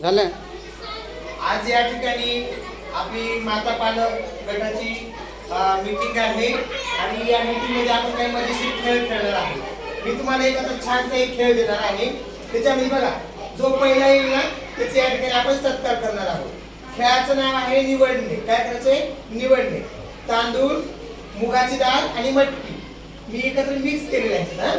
झालं? आज या ठिकाणी आपली माता पालक गटाची मीटिंग आहे आणि या मीटिंगमध्ये आपण काही मजेशीर खेळ खेळणार आहोत. मी तुम्हाला एक आता छानसा एक खेळ देणार आहे. त्याच्यामध्ये बघा जो पहिला येईल ना त्याचे या ठिकाणी आपण सत्कार करणार आहोत. खेळाचं नाव आहे निवडणे. काय करायचंय? निवडणे. तांदूळ मुगाची डाळ आणि मटकी. मी एकत्र मिक्स केलेले आहेत ना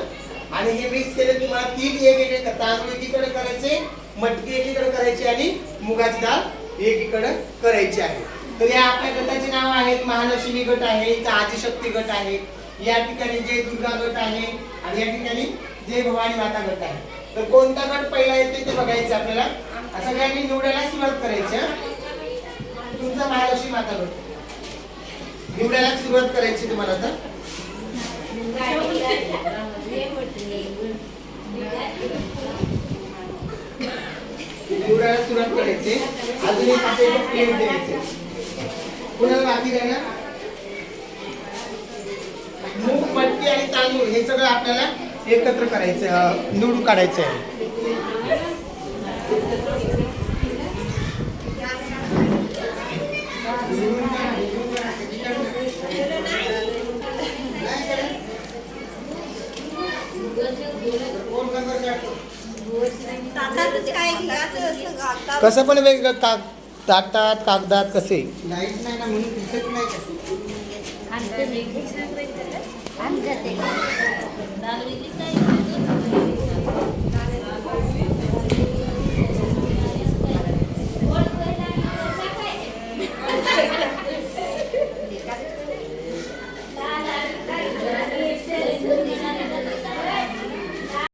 आणि हे मिक्स केले तुम्हाला तीन एक एक तांदूळ एकीकडे करायचे मटकी एकीकडे करायची आणि मुगाची डाळ एकीकडे करायची आहे. तर या आपल्या गटाचे नावं आहेत महालक्ष्मी गट आहे इथं आदिशक्ती गट आहे. या ठिकाणी जय दुर्गा गट आहे आणि या ठिकाणी जय भवानी माता गट आहे. तर कोणता गट पहिला येते ते बघायचं आपल्याला. सगळ्यांनी निवडायला सुरुवात करायची तुमचा महालक्ष्मी माता गट. निवडायला सुरुवात करायची तुम्हाला तर निवडायला सुरुवात करायची अजून एक आपल्याला प्लेट द्यायचे कुणाला बाकी राहणार मूग मटकी आणि तांदूळ हे सगळं आपल्याला एकत्र करायचं निवडून काढायचं आहे. कसं पण वेगळं काग ताटात कागदात कसे? लाइट नाही ना म्हणून दिसत नाही. का?